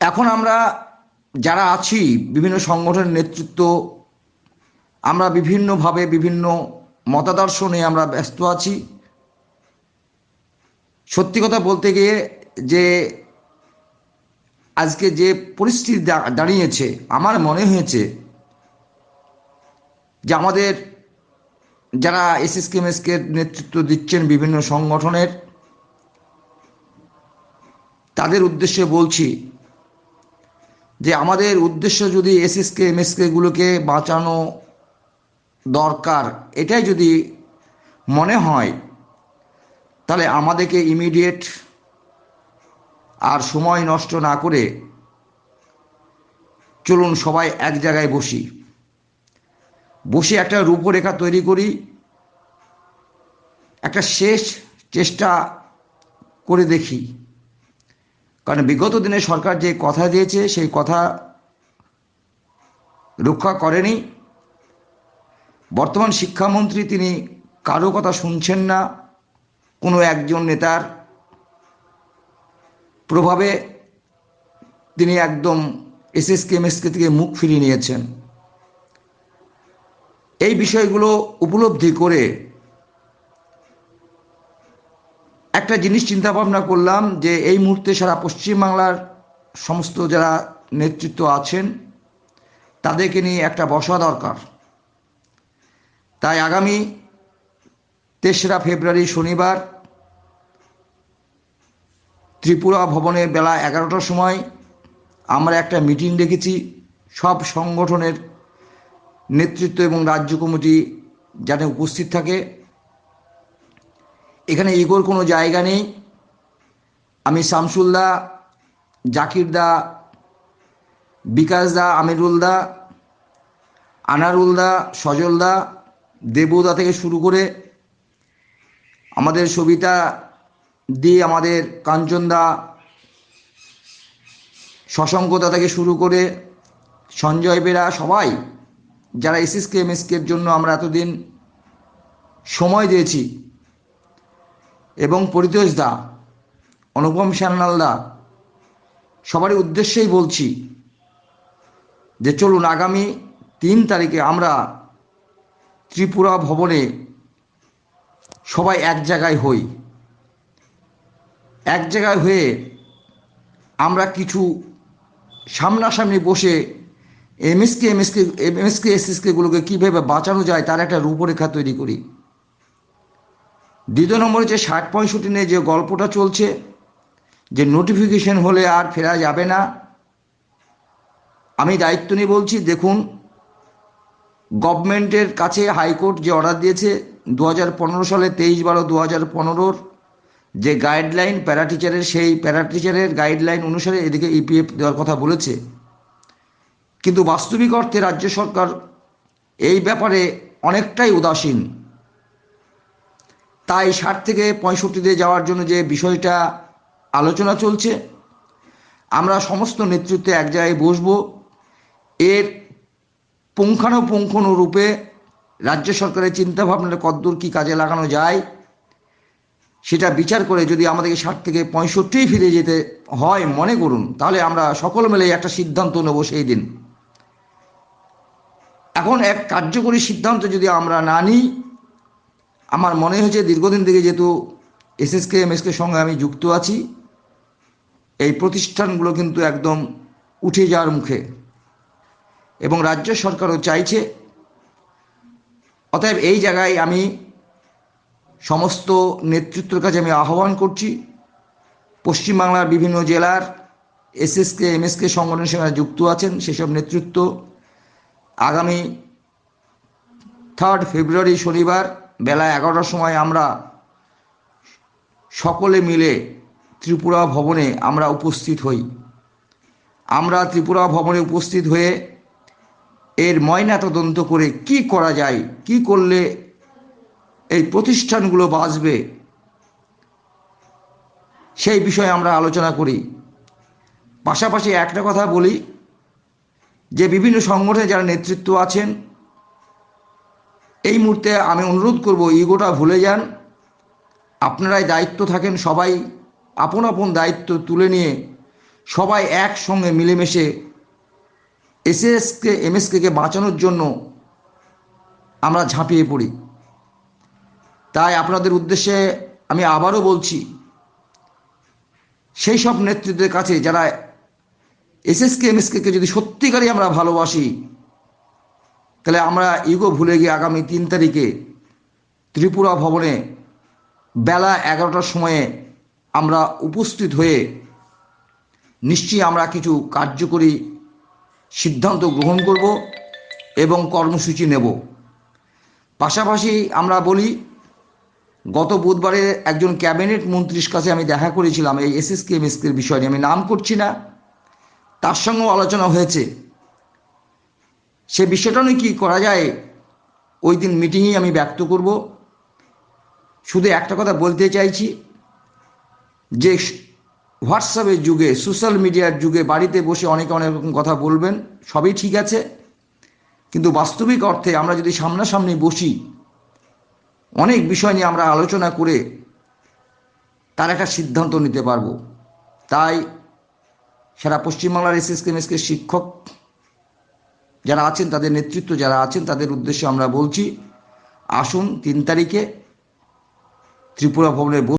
এখন আমরা যারা আছি, বিভিন্ন সংগঠনের নেতৃত্ব, আমরা বিভিন্নভাবে বিভিন্ন মতাদর্শ নিয়ে আমরা ব্যস্ত আছি। সত্যি কথা বলতে গিয়ে যে আজকে যে পরিস্থিতি দাঁড়িয়েছে, আমার মনে হয়েছে যে আমাদের যারা এসএসকেএমএসকে নেতৃত্ব দিচ্ছেন বিভিন্ন সংগঠনের, তাদের উদ্দেশ্যে বলছি যে আমাদের উদ্দেশ্য যদি এসএসকে, এমএসকে গুলোকে বাঁচানো দরকার, এটাই যদি মনে হয়, তাহলে আমাদেরকে ইমিডিয়েট আর সময় নষ্ট না করে চলুন সবাই এক জায়গায় বসি। বসে একটা রূপরেখা তৈরি করি, একটা শেষ চেষ্টা করে দেখি। কারণ বিগত দিনে সরকার যে কথা দিয়েছে, সেই কথা রক্ষা করেনি। বর্তমান শিক্ষামন্ত্রী তিনি কারও কথা শুনছেন না। কোনো একজন নেতার প্রভাবে তিনি একদম এসএসকে এমএসকে থেকে মুখ ফিরিয়ে নিয়েছেন। এই বিষয়গুলো উপলব্ধি করে একটা জিনিস চিন্তা ভাবনা করলাম যে এই মুহূর্তে সারা পশ্চিমবাংলার সমস্ত যারা নেতৃত্ব আছেন, তাদেরকে নিয়ে একটা বসা দরকার। তাই আগামী তেসরা ফেব্রুয়ারি শনিবার ত্রিপুরা ভবনে বেলা এগারোটার সময় আমরা একটা মিটিং ডেকেছি। সব সংগঠনের নেতৃত্ব এবং রাজ্য কমিটি যাতে উপস্থিত থাকে। এখানে ইগোর কোনো জায়গা নেই। আমি শামসুল দা, জাকির দা, বিকাশ দা, আমিরুল দা, আনারুল দা, সজল দা দেবুদা থেকে শুরু করে আমাদের সবিতা দিয়ে আমাদের কাঞ্চন দা শশাঙ্কদা থেকে শুরু করে সঞ্জয় বেরা, সবাই যারা এসএসকে, এমএসকের জন্য আমরা এতদিন সময় দিয়েছি। এবং পরিতোষ দা, অনুপম সান্যাল দা, সবারই উদ্দেশ্যেই বলছি যে চলুন আগামী তিন তারিখে আমরা ত্রিপুরা ভবনে সবাই এক জায়গায় হই। এক জায়গায় হয়ে আমরা কিছু সামনাসামনি বসে এমএসকে এমএসকে এমএসকে এসএসকেগুলোকে কীভাবে বাঁচানো যায় তার একটা রূপরেখা তৈরি করি। দ্বিতীয় নম্বরে হচ্ছে ষাট পঁয়ষট্টি নিয়ে যে গল্পটা চলছে, যে নোটিফিকেশন হলে আর ফেরা যাবে না। আমি দায়িত্ব নিয়ে বলছি, দেখুন গভর্নমেন্টের কাছে হাইকোর্ট যে অর্ডার দিয়েছে দু হাজার পনেরো সালে তেইশ বারো দু হাজার পনেরোর যে গাইডলাইন প্যারা টিচারের সেই প্যারা টিচারের গাইডলাইন অনুসারে এদিকে ইপিএফ দেওয়ার কথা বলেছে। কিন্তু বাস্তবিক অর্থে রাজ্য সরকার এই ব্যাপারে অনেকটাই উদাসীন। তাই ষাট থেকে পঁয়ষট্টিতে যাওয়ার জন্য যে বিষয়টা আলোচনা চলছে, আমরা সমস্ত নেতৃত্বে এক জায়গায় বসবো। এর পুঙ্খানুপুঙ্খানু রূপে রাজ্য সরকারের চিন্তাভাবনাটা কদ্দূর কী কাজে লাগানো যায়, সেটা বিচার করে যদি আমাদেরকে ষাট থেকে পঁয়ষট্টি ফিরে যেতে হয় মনে করুন, তাহলে আমরা সকল মিলে একটা সিদ্ধান্ত নেব সেই দিন। এখন এক কার্যকরী সিদ্ধান্ত যদি আমরা না নিই আমার মনে হয়েছে দীর্ঘদিন থেকে যেহেতু এসএসকে এমএসকে সঙ্গে আমি যুক্ত আছি, এই প্রতিষ্ঠানগুলো কিন্তু একদম উঠে যাওয়ার মুখে। এবং রাজ্য সরকারও চাইছে, অতএব এই জায়গায় আমি সমস্ত নেতৃত্বের কাছে আমি আহ্বান করছি, পশ্চিমবাংলার বিভিন্ন জেলার এসএসকে এমএসকে সংগঠনের সঙ্গে যুক্ত আছেন, সেসব নেতৃত্ব আগামী থার্ড ফেব্রুয়ারি শনিবার বেলা এগারোটার সময় আমরা সকলে মিলে ত্রিপুরা ভবনে আমরা উপস্থিত হই। আমরা ত্রিপুরা ভবনে উপস্থিত হয়ে এর ময়না তদন্ত করে কি করা যায়, কি করলে এই প্রতিষ্ঠানগুলো বাঁচবে, সেই বিষয়ে আমরা আলোচনা করি। পাশাপাশি একটা কথা বলি যে বিভিন্ন সংগঠনে যারা নেতৃত্ব আছেন এই মুহূর্তে আমি অনুরোধ করব, ইগোটা ভুলে যান। আপনারাই দায়িত্ব থাকেন, সবাই আপন আপন দায়িত্ব তুলে নিয়ে সবাই একসঙ্গে মিলেমিশে এসএসকে, এমএসকে বাঁচানোর জন্য আমরা ঝাঁপিয়ে পড়ি। তাই আপনাদের উদ্দেশ্যে আমি আবারও বলছি, সেই সব নেতৃত্বের কাছে যারা এসএসকে, এমএসকে যদি সত্যিকারই আমরা ভালোবাসি তাহলে আমরা ইগো ভুলে গিয়ে আগামী তিন তারিখে ত্রিপুরা ভবনে বেলা এগারোটার সময়ে আমরা উপস্থিত হয়ে নিশ্চয়ই আমরা কিছু কার্যকরী সিদ্ধান্ত গ্রহণ করব এবং কর্মসূচি নেব। পাশাপাশি আমরা বলি, গত বুধবারে একজন ক্যাবিনেট মন্ত্রীর কাছে আমি দেখা করেছিলাম এই এসএসকে এমএসকের বিষয় নিয়ে। আমি নাম করছি না, তার সঙ্গেও আলোচনা হয়েছে। সে বিষয়টা নিয়ে কী করা যায়? ওই দিন মিটিংয়েই আমি ব্যক্ত করব। শুধু একটা কথা বলতে চাইছি, যে হোয়াটসঅ্যাপের যুগে সোশ্যাল মিডিয়ার যুগে বাড়িতে বসে অনেকে অনেক রকম কথা বলবেন, সবই ঠিক আছে। কিন্তু বাস্তবিক অর্থে আমরা যদি সামনাসামনি বসি, অনেক বিষয় নিয়ে আমরা আলোচনা করে তার একটা সিদ্ধান্ত নিতে পারব। তাই সারা পশ্চিমবাংলার এসএসকে শিক্ষক যারা আছেন, তাদের নেতৃত্ব যারা আছেন, তাদের উদ্দেশ্যে আমরা বলছি, আসুন তিন তারিখে ত্রিপুরা ভবনে